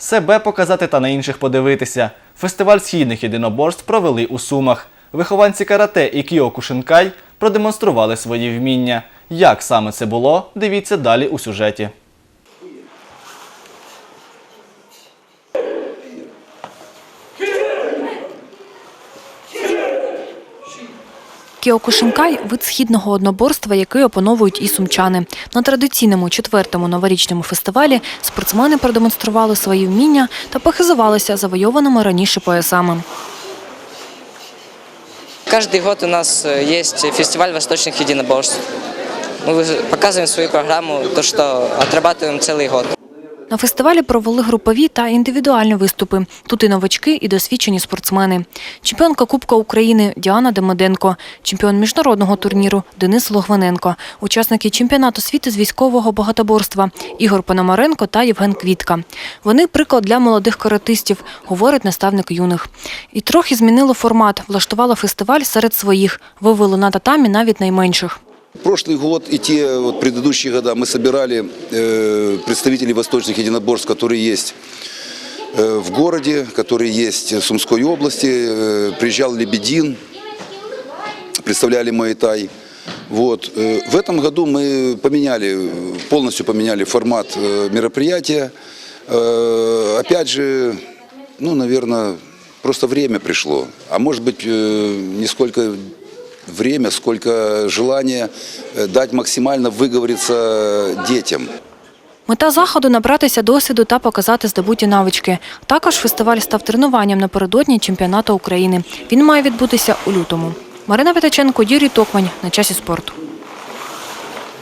Себе показати та на інших подивитися. Фестиваль східних єдиноборств провели у Сумах. Вихованці карате і Кіо Кушинкай продемонстрували свої вміння. Як саме це було, дивіться далі у сюжеті. Кіокушинкай – вид східного одноборства, який опановують і сумчани. На традиційному четвертому новорічному фестивалі спортсмени продемонстрували свої вміння та похизувалися завойованими раніше поясами. Каждый год у нас э, есть фестиваль восточных единоборств. Мы вы- показываем свою программу, то, что отрабатываем целый год. На фестивалі провели групові та індивідуальні виступи. Тут і новачки, і досвідчені спортсмени. Чемпіонка Кубка України Діана Демиденко, чемпіон міжнародного турніру Денис Логвиненко, учасники чемпіонату світу з військового багатоборства Ігор Пономаренко та Євген Квітка. Вони приклад для молодих каратистів, говорить наставник юних. І трохи змінило формат, влаштувало фестиваль серед своїх, вивели на татамі навіть найменших. Прошлый год и те вот предыдущие года мы собирали э, представителей восточных единоборств, которые есть э, в городе, которые есть в Сумской области. Э, приезжал Лебедин, представляли Майтай. Вот. Э, в этом году мы поменяли, полностью поменяли формат э, мероприятия. Э, опять же, ну, наверное, просто время пришло. А может быть, э, не сколько время, сколько желания э, дать максимально выговориться детям. Мета заходу набратися досвіду та показати здобуті навички. Також фестиваль став тренуванням напередодні чемпіонату України. Він має відбутися у лютому. Марина Витаченко, Юрій Токмань на часі спорту.